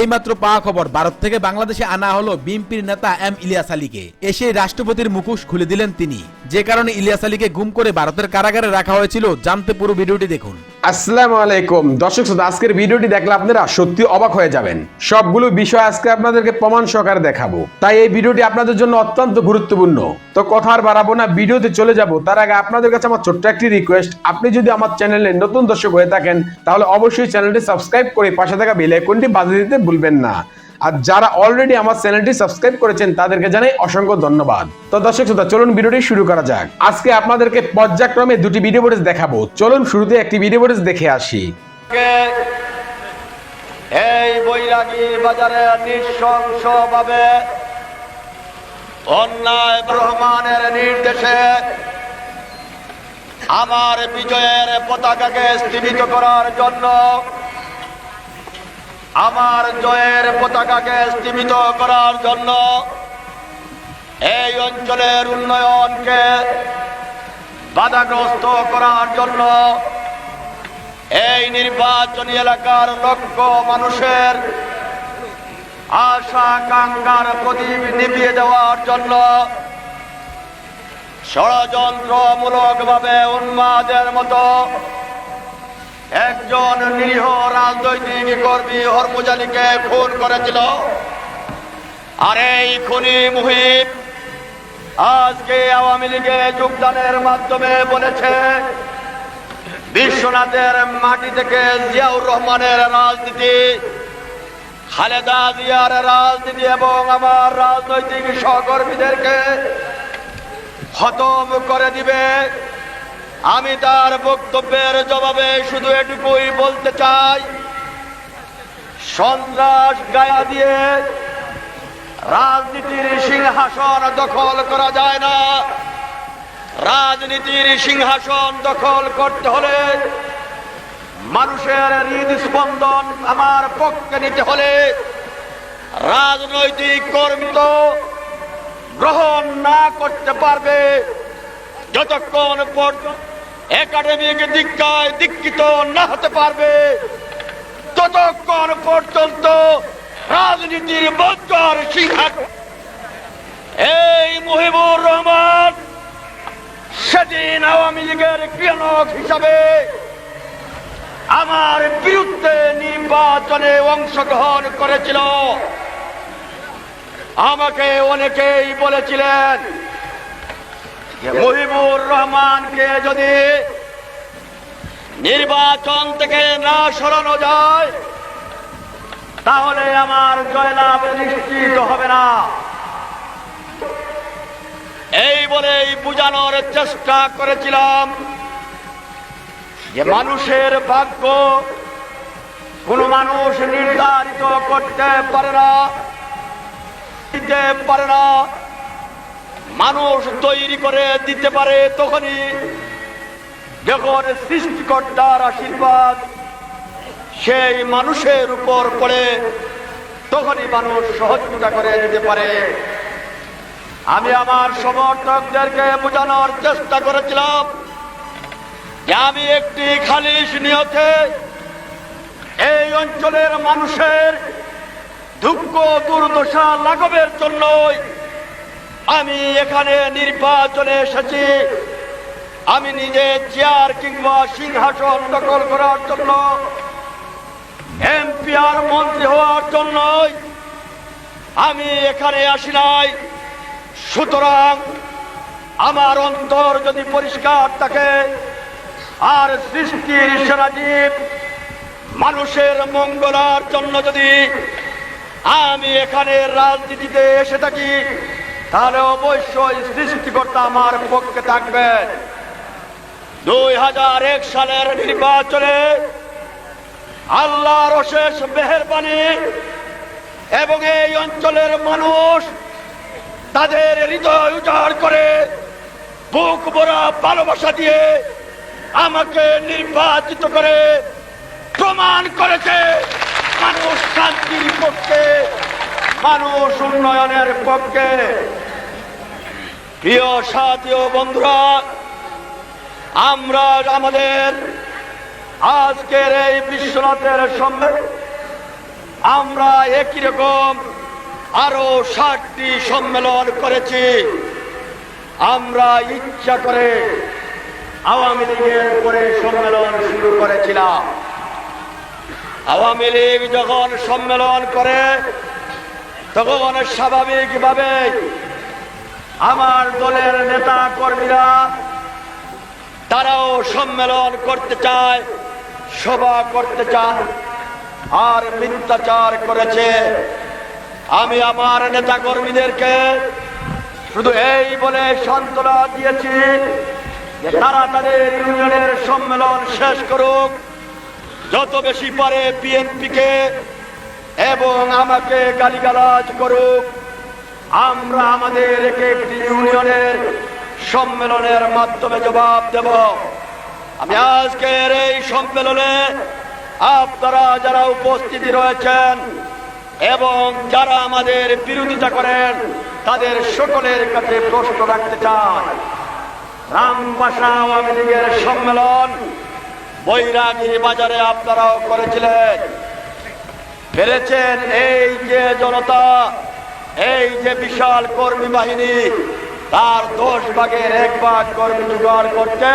এইমাত্র পাওয়া খবর, ভারত থেকে বাংলাদেশে আনা হলো বিএনপির নেতা এম ইলিয়াস আলীকে। এসে রাষ্ট্রপতির মুখোশ খুলে দিলেন তিনি। যে কারণে ইলিয়াস আলীকে গুম করে ভারতের কারাগারে রাখা হয়েছিল, জানতে পুরো ভিডিওটি দেখুন। আসসালামু আলাইকুম। দর্শক শ্রোতা, আজকের ভিডিওটি দেখলে আপনারা সত্যি অবাক হয়ে যাবেন। সবগুলো বিষয় আজকে আপনাদেরকে প্রমাণ সহকারে দেখাবো। তাই এই ভিডিওটি আপনাদের জন্য অত্যন্ত গুরুত্বপূর্ণ। তো কথা আর বাড়াবো না, ভিডিওতে চলে যাব। তার আগে আপনাদের কাছে আমার ছোট্ট একটি রিকোয়েস্ট আপনি যদি আমার চ্যানেলে নতুন দর্শক হয়ে থাকেন, তাহলে অবশ্যই চ্যানেলটি সাবস্ক্রাইব করে পাশে থাকা বেল আইকনটি বাজিয়ে দিতে ভুলবেন না। আর যারা অলরেডি আমার চ্যানেলটি সাবস্ক্রাইব করেছেন, তাদেরকে জানাই অসংখ্য ধন্যবাদ। তো দর্শক শ্রোতা, চলুন ভিডিওটি শুরু করা যাক। আজকে আপনাদেরকে পর্যায়ক্রমে দুটি ভিডিও ফুটেজ দেখাবো। চলুন শুরুতে একটি ভিডিও ফুটেজ দেখে আসি। এই বৈরাগী বাজারে নৃশংসভাবে অন্যায় রহমানের নির্দেশে আমার বিজয়ের পতাকাকে স্থিমিত করার জন্য আমার জয়ের পতাকাকে স্থিমিত করার জন্য এই অঞ্চলের উন্নয়নকে বাধাগ্রস্ত করার জন্য এই নির্বাচনী এলাকার লক্ষ মানুষের আশা আকাঙ্ক্ষার প্রদীপ নিভিয়ে দেওয়ার জন্য ষড়যন্ত্রমূলক ভাবে উন্মাদের মতো একজন নিরীহ রাজনৈতিক কর্মী হরমুজালিকে খুন করেছিল। আর এই খুনি মুহিব আজকে আওয়ামী লীগে যোগদানের মাধ্যমে বলেছে, বিশ্বনাথের মাটি থেকে জিয়াউর রহমানের রাজনীতি, খালেদা জিয়ার রাজনীতি এবং আমার রাজনৈতিক সহকর্মীদেরকে খতম করে দিবে। আমি তার বক্তব্যের জবাবে শুধু এটুকুই বলতে চাই। সন্ত্রাস গায়া দিয়ে রাজনীতির সিংহাসন দখল করা যায় না। রাজনীতির সিংহাসন দখল করতে হলে মানুষের হৃদস্পন্দন আমার পক্ষে নিতে হলে রাজনৈতিক কর্মী তো গ্রহণ না করতে পারবে। যতক্ষণ পর্যন্ত একাডেমিক দীক্ষায় দীক্ষিত না হতে পারবে ততক্ষণ পর্যন্ত রাজনীতির বজ্জার সিংহাসন। এই মুহিবুর রহমান সেদিন আওয়ামী লীগের ক্রিয়ানক হিসাবে আমার বিরুদ্ধে নির্বাচনে অংশগ্রহণ করেছিল। আমাকে অনেকেই বলেছিলেন যে রহমানকে যদি নির্বাচন থেকে না সরানো যায়, তাহলে আমার জয়লাভ নিশ্চিত হবে না। এই বলেই বুঝানোর চেষ্টা করেছিলাম যে মানুষের ভাগ্য কোন মানুষ নির্ধারিত করতে পারে না, দিতে পারে না। মানুষ তৈরি করে দিতে পারে তখনই যখন সৃষ্টিকর্তার আশীর্বাদ সেই মানুষের উপর পড়ে, তখনই মানুষ সহযোগিতা করে দিতে পারে। আমি আমার সমর্থকদেরকে বোঝানোর চেষ্টা করেছিলাম যে আমি একটি খালিশ নিয়তে এই অঞ্চলের মানুষের দুঃখ দুর্দশা লাঘবের জন্যই আমি এখানে নির্বাচনে এসেছি। আমি নিজে চেয়ার কিংবা সিংহাসন দখল করার জন্য, এমপি আর মন্ত্রী হওয়ার জন্যই আমি এখানে আসি নাই। সুতরাং আমার অন্তর যদি পরিষ্কার থাকে, আর সৃষ্টির সেরাজীব মানুষের মঙ্গলার জন্য যদি আমি এখানে রাজনীতিতে এসে থাকি তাহলে অবশ্যই সৃষ্টিকর্তা আমার পক্ষে থাকবে। দুই হাজার এক সালের নির্বাচনে আল্লাহর অশেষ মেহরবানি এবং এই অঞ্চলের মানুষ তাদের হৃদয় উজাড় করে, বুক ভরা ভালোবাসা দিয়ে আমাকে নির্বাচিত করে প্রমাণ করেছে। মানুষ শান্তির পক্ষে, মানুষ উন্নয়নের পক্ষে। প্রিয় সাথী বন্ধুরা, আমরা আমাদের আজকের এই বিশ্বনাথের সম্মেলন আমরা একই রকম আরও ষাটটি সম্মেলন করেছি। আমরা ইচ্ছা করে আওয়ামী লীগের করে সম্মেলন শুরু করেছিলাম। আওয়ামী লীগ যখন সম্মেলন করে, তখন স্বাভাবিকভাবে আমার দলের নেতা কর্মীরা, তারাও সম্মেলন করতে চায়, সভা করতে চান আর মিথ্যাচার করেছে। আমি আমার নেতা কর্মীদেরকে শুধু এই বলে সান্ত্বনা দিয়েছি যে তারা তাদের ইউনিয়নের সম্মেলন শেষ করুক। যত বেশি পারে বিএনপিকে এবং আমাকে গালিগালাজ করুক আমরা আমাদের এক একটি ইউনিয়নের সম্মেলনের মাধ্যমে জবাব দেব। আমি আজকের এই সম্মেলনে আপনারা যারা উপস্থিতি রয়েছেন এবং যারা আমাদের বিরোধিতা করেন, তাদের সকলের কাছে প্রশ্ন রাখতে চাই। রামবাসা আওয়ামী লীগের সম্মেলন বৈরাগী বাজারে আপনারাও করেছিলেন। পেরেছেন এই যে জনতা এই যে বিশাল কর্মী বাহিনী তার দশ ভাগের এক ভাগ কর্মী জোগাড় করতে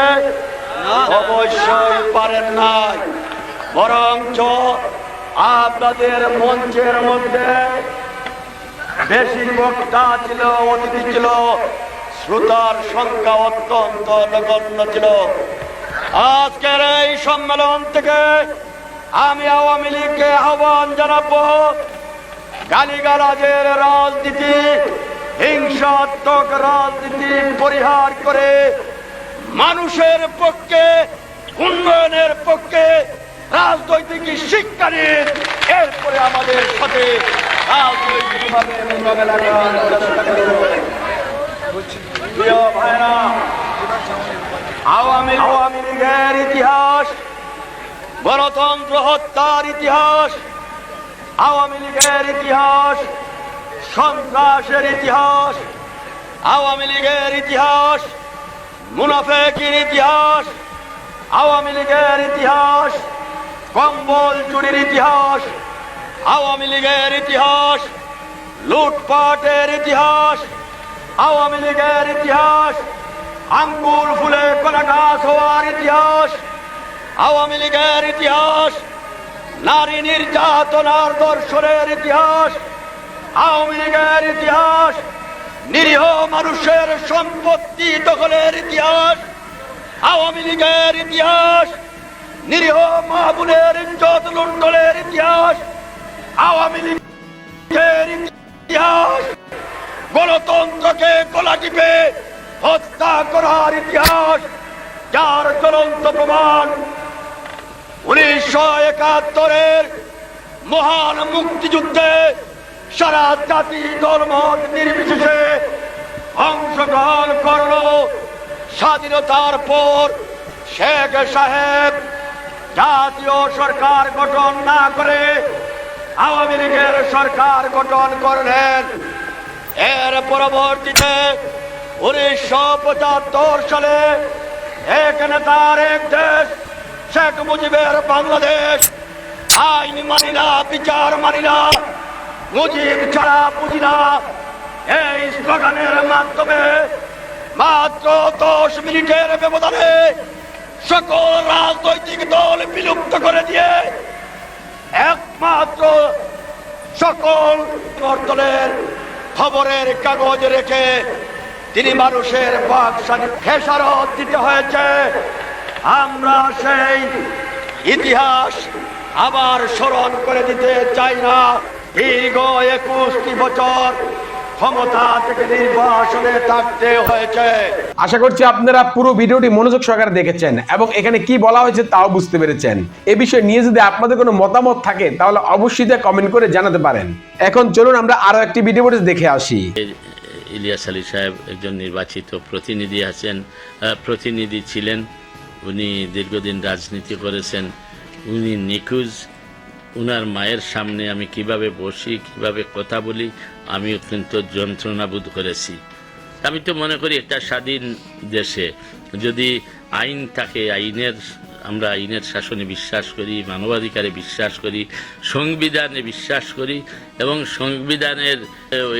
অবশ্যই পারেন নাই। বরঞ্চ আপনাদের মঞ্চের মধ্যে বেশি বক্তা ছিল অতিথি ছিল শ্রোতার সংখ্যা অত্যন্ত নগণ্য ছিল। আজকের এই সম্মেলন থেকে আমি আওয়ামী লীগকে আহ্বান জানাব গালিগালাজের রাজনীতি, হিংসাত্মক রাজনীতি পরিহার করে মানুষের পক্ষে, উন্নয়নের পক্ষে রাজনৈতিক শিক্ষা নিন এরপরে আমাদের সাথে আওয়ামী আওয়ামী লীগের ইতিহাস, গণতন্ত্র হত্যার ইতিহাস আওয়ামী লীগের ইতিহাস, সন্ত্রাসের ইতিহাস, আওয়ামী লীগের ইতিহাস, মুনাফেকির ইতিহাস, আওয়ামী লীগের ইতিহাস, কম্বল চুরির ইতিহাস, আওয়ামী লীগের ইতিহাস, লুটপাটের ইতিহাস, আওয়ামী লীগের ইতিহাস, আঙ্গুর ফুলে কলা গাছ হওয়ার ইতিহাস, আওয়ামী লীগের ইতিহাস নারী নির্যাতনার দর্শনের ইতিহাস, আওয়ামী লীগের ইতিহাস, নিরীহ মানুষের সম্পত্তি দখলের ইতিহাস, আওয়ামী লীগের ইতিহাস, নিরীহ মাহবুলের ইজ্জত লুণ্ঠনের ইতিহাস, আওয়ামী লীগের ইতিহাস, গণতন্ত্রকে গলা টিপে হত্যা করার ইতিহাস, যার জ্বলন্ত প্রমাণ উনিশশো একাত্তরের মহান মুক্তিযুদ্ধে সারা জাতি ধর্ম নির্বিশেষে অংশগ্রহণ করল। স্বাধীনতার পর শেখ সাহেব জাতীয় সরকার গঠন না করে আওয়ামী লীগের সরকার গঠন করলেন। এর পরবর্তীতে উনিশশো পঁচাত্তর সালে এক নেতার এক দেশ শেখ মুজিবের বাংলাদেশ। আইন মানি না, বিচার মানি না। মুজিব ছাড়া বুঝি না। এই স্লোগানের মাধ্যমে মাত্র দশ মিনিটের ব্যবধানে সকল রাজনৈতিক দল বিলুপ্ত করে দিয়ে একমাত্র সকল দলের খবরের কাগজ রেখে তিনি মানুষের বাকশালী খেসারত দিতে হয়েছে। আমরা সেই ইতিহাস আবার স্মরণ করে দিতে চাই না। দীর্ঘ একুশটি বছর ক্ষমতা থেকে নির্বাসনে থাকতে হয়েছে। আশা করছি আপনারা পুরো ভিডিওটি মনোযোগ সহকারে দেখেছেন এবং এখানে কি বলা হয়েছে তাও বুঝতে পেরেছেন। এ বিষয়ে নিয়ে যদি আপনাদের কোনো মতামত থাকে তাহলে অবশ্যই তা কমেন্ট করে জানাতে পারেন। এখন চলুন আমরা আরও একটি ভিডিও দেখে আসি। ইলিয়াস আলী সাহেব একজন নির্বাচিত প্রতিনিধি আছেন। প্রতিনিধি ছিলেন। উনি দীর্ঘদিন রাজনীতি করেছেন, উনি নিখোঁজ। উনার মায়ের সামনে আমি কীভাবে বসি, কীভাবে কথা বলি আমি অত্যন্ত যন্ত্রণাবোধ করেছি। আমি তো মনে করি একটা স্বাধীন দেশে। যদি আইন থাকে, আইনের, আমরা আইনের শাসনে বিশ্বাস করি, মানবাধিকারে বিশ্বাস করি, সংবিধানে বিশ্বাস করি, এবং সংবিধানের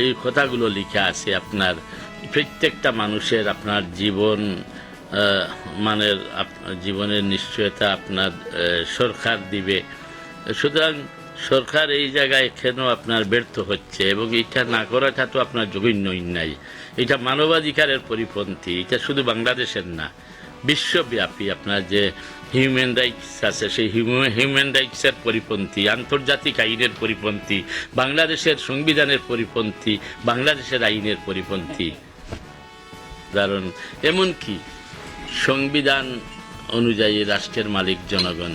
এই কথাগুলো লেখা আছে আপনার প্রত্যেকটা মানুষের, আপনার জীবন মানের জীবনের নিশ্চয়তা আপনার সরকার দিবে। সুতরাং সরকার এই জায়গায় কেন আপনার ব্যর্থ হচ্ছে এবং এটা না করাটা তো আপনার জঘন্য অন্যায় এটা মানবাধিকারের পরিপন্থী, এটা শুধু বাংলাদেশের না, বিশ্বব্যাপী আপনার যে হিউম্যান রাইটস আছে, সেই হিউম্যান রাইটসের পরিপন্থী, আন্তর্জাতিক আইনের পরিপন্থী, বাংলাদেশের সংবিধানের পরিপন্থী, বাংলাদেশের আইনের পরিপন্থী। কারণ এমনকি সংবিধান অনুযায়ী রাষ্ট্রের মালিক জনগণ।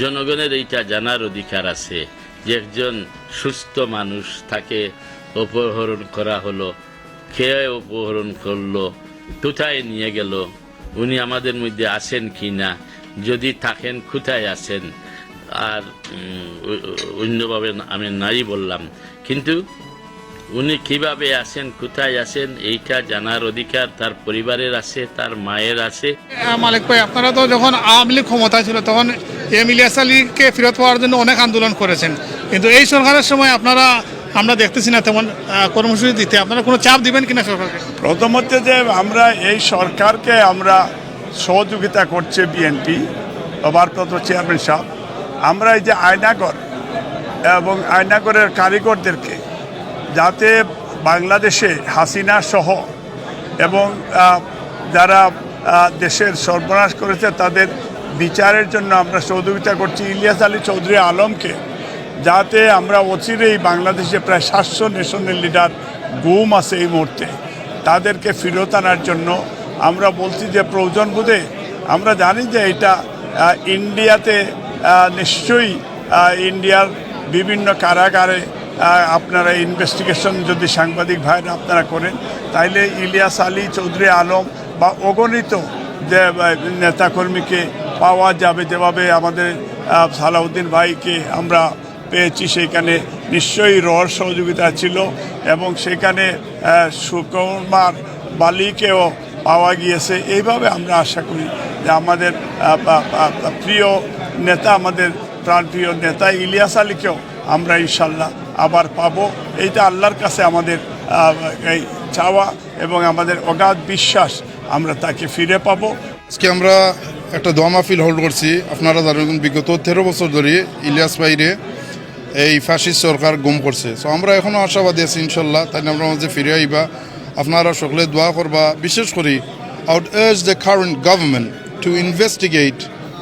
জনগণের এইটা জানার অধিকার আছে যে একজন সুস্থ মানুষ তাকে অপহরণ করা হলো কে অপহরণ করল, কোথায় নিয়ে গেল, উনি আমাদের মধ্যে আছেন কি না, যদি থাকেন কোথায় আছেন, আর অন্যভাবে আমি নাই বললাম। কিন্তু উনি কীভাবে আছেন কোথায় আছেন এইটা জানার অধিকার তার পরিবারের আছে তার মায়ের আছে। হ্যাঁ, মালিক ভাই আপনারা তো যখন আওয়ামী লীগ ক্ষমতায় ছিল তখন এম ইলিয়াস আলীকে ফেরত পাওয়ার জন্য অনেক আন্দোলন করেছেন। কিন্তু এই সরকারের সময় আপনারা আমরা দেখতেছি না তেমন কর্মসূচি দিতে। আপনারা কোনো চাপ দিবেন কিনা সরকারকে? প্রথম হচ্ছে যে আমরা এই সরকারকে আমরা সহযোগিতা করছে বিএনপি ভারপ্রাপ্ত চেয়ারম্যান সাহেব। আমরা এই যে আয়নাগর এবং আয়নাগরের কারিগরদেরকে যাতে বাংলাদেশে হাসিনা সহ এবং যারা দেশের সর্বনাশ করেছে তাদের বিচারের জন্য আমরা সহযোগিতা করছি। ইলিয়াস আলী চৌধুরী আলমকে যাতে আমরা অচিরেই বাংলাদেশে প্রায় সাতশো নেশনের লিডার গুম আছে এই মুহূর্তে, তাদেরকে ফেরত আনার জন্য আমরা বলছি যে প্রয়োজন বোধে আমরা জানি যে এটা ইন্ডিয়াতে নিশ্চয়ই ইন্ডিয়ার বিভিন্ন কারাগারে আপনারা ইনভেস্টিগেশন যদি সাংবাদিক ভাইরা আপনারা করেন, তাইলে ইলিয়াস আলী চৌধুরী আলম বা অগণিত যে নেতাকর্মীকে পাওয়া যাবে যেভাবে আমাদের সালাউদ্দিন ভাইকে আমরা পেয়েছি সেখানে নিশ্চয়ই রর সহযোগিতা ছিল এবং সেখানে সুকুমার বালিকেও পাওয়া গিয়েছে। এইভাবে আমরা আশা করি যে আমাদের প্রিয় নেতা, আমাদের প্রাণপ্রিয় নেতা ইলিয়াস আলীকেও আমরা ইনশাল্লাহ আবার পাবো। এইটা আল্লাহর কাছে আমাদের এই চাওয়া এবং আমাদের অগাধ বিশ্বাস আমরা তাকে ফিরে পাবো। আজকে আমরা একটা দোয়া মাহফিল হোল্ড করছি। আপনারা জানেন বিগত তেরো বছর ধরে ইলিয়াস বাইরে এই ফ্যাসিস্ট সরকার গুম করছে। সো আমরা এখনও আশাবাদী আছি ইনশাল্লাহ তাই আমরা মাঝে ফিরে আইবা। আপনারা সকলে দোয়া করবা বিশেষ করে out urge the current government to investigate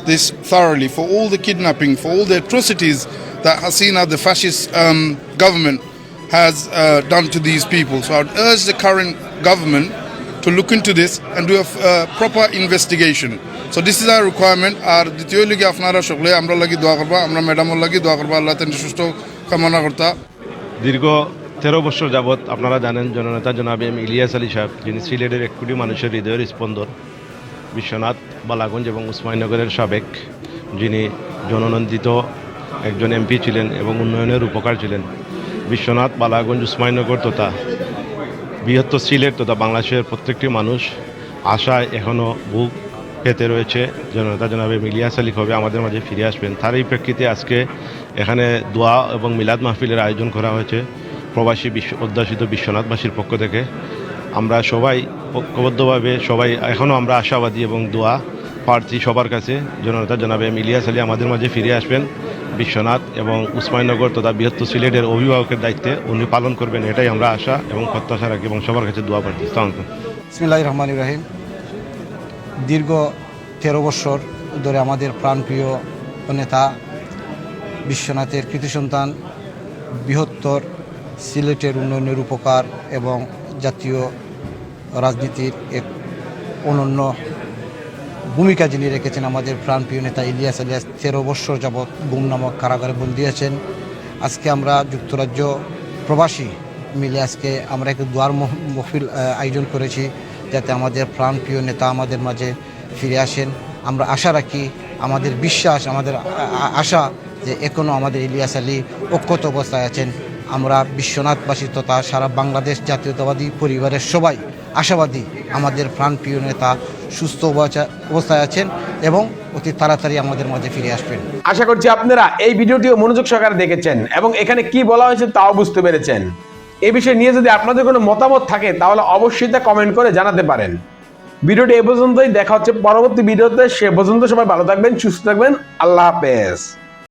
this thoroughly for all the kidnapping, for all the atrocities that Hasina, the fascist um, government, has uh, done to these people. So I would urge the current government to look into this and do a uh, proper investigation. So this is our requirement. আর দ্বিতীয় লিগে আপনারা সকলে আমরা লাগি দোয়া করবা আমরা ম্যাডামর লাগি দোয়া করবা আল্লাহ তেন সুস্থ কামনা করতা দীর্ঘ তেরো বছর যাবৎ আপনারা জানেন জননেতা জনাব এম ইলিয়াস আলী সাহেব যিনি সিলেটের এক কোটি মানুষের হৃদয়ের স্পন্দন বিশ্বনাথ বালাগঞ্জ এবং উসমানীনগরের সাবেক যিনি জননন্দিত একজন এমপি ছিলেন এবং উন্নয়নের উপকার ছিলেন। বিশ্বনাথ, বালাগঞ্জ, উসমাইনগর তথা বৃহত্তর সিলেট তথা বাংলাদেশের প্রত্যেকটি মানুষ আশায় এখনও বুক পেতে রয়েছে। জনতা জনাবে মিলিয়াস আলী কবে আমাদের মাঝে ফিরে আসবেন। তার এই প্রেক্ষিতে আজকে এখানে দোয়া এবং মিলাদ মাহফিলের আয়োজন করা হয়েছে প্রবাসী বিশ্ব অধ্যাসিত বিশ্বনাথবাসীর পক্ষ থেকে। আমরা সবাই ঐক্যবদ্ধভাবে, সবাই এখনও আমরা আশাবাদী এবং দোয়া প্রার্থী সবার কাছে। জনতা জনাবে মিলিয়াস আলী আমাদের মাঝে ফিরে আসবেন। বিশ্বনাথ এবং উসমানীনগর তথা বৃহত্তর সিলেটের অভিভাবকের দায়িত্বে উনি পালন করবেন, এটাই আমরা আশা এবং প্রত্যাশা রাখি এবং সবার কাছে দোয়া আলাইকুম। ইসমিল্লাহ রহমান ইব্রাহিম দীর্ঘ তেরো বছর ধরে আমাদের প্রাণপ্রিয় নেতা, বিশ্বনাথের কৃতি সন্তান, বৃহত্তর সিলেটের উন্নয়নের উপকার এবং জাতীয় রাজনীতির এক অনন্য ভূমিকা যিনি রেখেছেন আমাদের প্রাণপ্রিয় নেতা ইলিয়াস আলিয়াস তেরো বৎসর যাবৎ গুম নামক কারাগারে বন্দি আছেন। আজকে আমরা যুক্তরাজ্য প্রবাসী মিলে আজকে আমরা একটু দুয়ার মহফিল আয়োজন করেছি যাতে আমাদের প্রাণপ্রিয় নেতা আমাদের মাঝে ফিরে আসেন। আমরা আশা রাখি, আমাদের বিশ্বাস, আমাদের আশা যে এখনও আমাদের ইলিয়াস আলী অক্ষত অবস্থায় আছেন। আমরা বিশ্বনাথবাসী তথা সারা বাংলাদেশ জাতীয়তাবাদী পরিবারের সবাই আশাবাদী আমাদের প্রাণপ্রিয় নেতা সুস্থ অবস্থায় আছেন এবং অতি তাড়াতাড়ি আমাদের মাঝে ফিরে আসবেন। আশা করছি আপনারা এই ভিডিওটিও মনোযোগ সহকারে দেখেছেন এবং এখানে কি বলা হয়েছে তাও বুঝতে পেরেছেন। এ বিষয়ে নিয়ে যদি আপনাদের কোনো মতামত থাকে, তাহলে অবশ্যই তা কমেন্ট করে জানাতে পারেন। ভিডিওটি এ পর্যন্তই, দেখা হচ্ছে পরবর্তী ভিডিওতে। সে পর্যন্ত সবাই ভালো থাকবেন, সুস্থ থাকবেন। আল্লাহ হাফেজ।